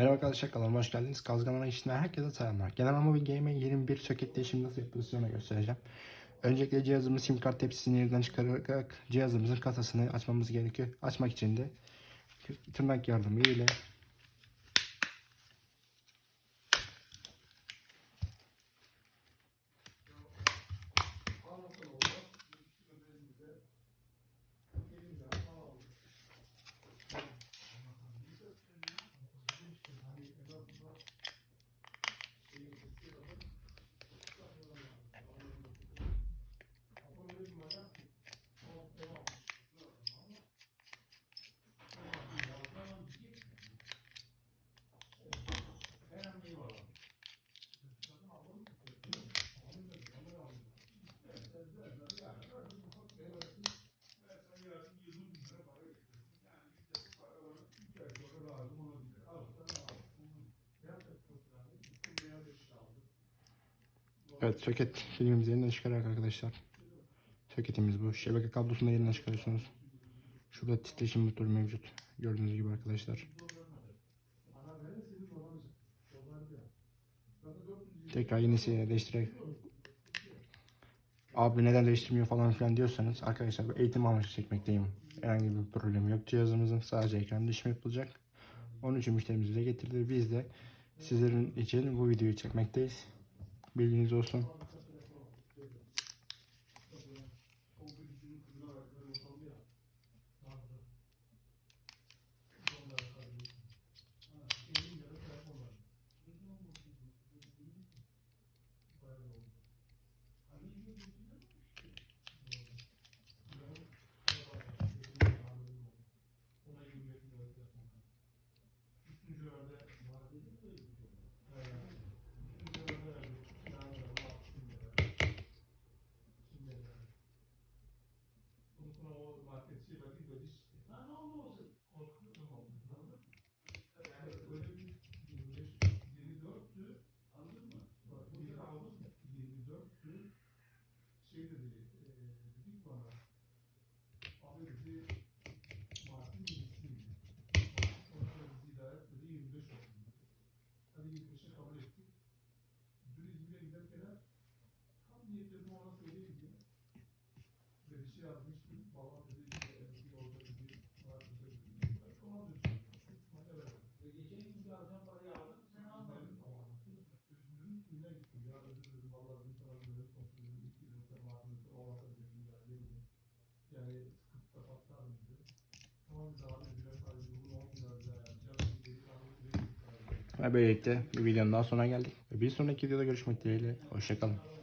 Merhaba arkadaşlar kanalıma hoş geldiniz. Kazganama işinden herkese selamlar. Genel ama bir game 21 soket değişimi nasıl yapılır size göstereceğim. Öncelikle cihazımız sim kart tepsisini yerden çıkararak cihazımızın kasasını açmamız gerekiyor. Açmak için de tırnak yardımıyla Evet soket filmimiz yerinden çıkarak arkadaşlar. Soketimiz bu. Şebeke kablosunu yerinden çıkarıyorsunuz. Şurada titreşim motoru mevcut. Gördüğünüz gibi arkadaşlar. Tekrar yenisini değiştirerek abi neden değiştirmiyor falan filan diyorsanız arkadaşlar bu eğitim amaçlı çekmekteyim. Herhangi bir problem yok cihazımızın sadece ekran değişimi yapılacak. Onun için müşterimiz bize getirdi. Biz de sizlerin için bu videoyu çekmekteyiz. Bilginiz olsun. Unutma o marketçiye bakayım böyle iş. Lan ne oldu olsun? Korkuyorum oldu. Yani böyle bir 25, 24'tü. Anladın mı? Bak bu bir havuz 24'tü. Şey dedi, e, dedik bana. Abi dedi, Martin birisiydi. Sonra bizi idare etmedi, 25 oldu. Hadi 25'e kabul ettik. Dün İzmir'e giderken tam niyetlerini ona söyleyeyim diye şey yazmıştım. Babam dedi işte bir orada bir var Ona da Evet. Geçen gün bir adam parayı aldım. Daha yapacağız. Ve böylelikle bir videonun daha sonuna geldik. Bir sonraki videoda görüşmek dileğiyle. Hoşçakalın.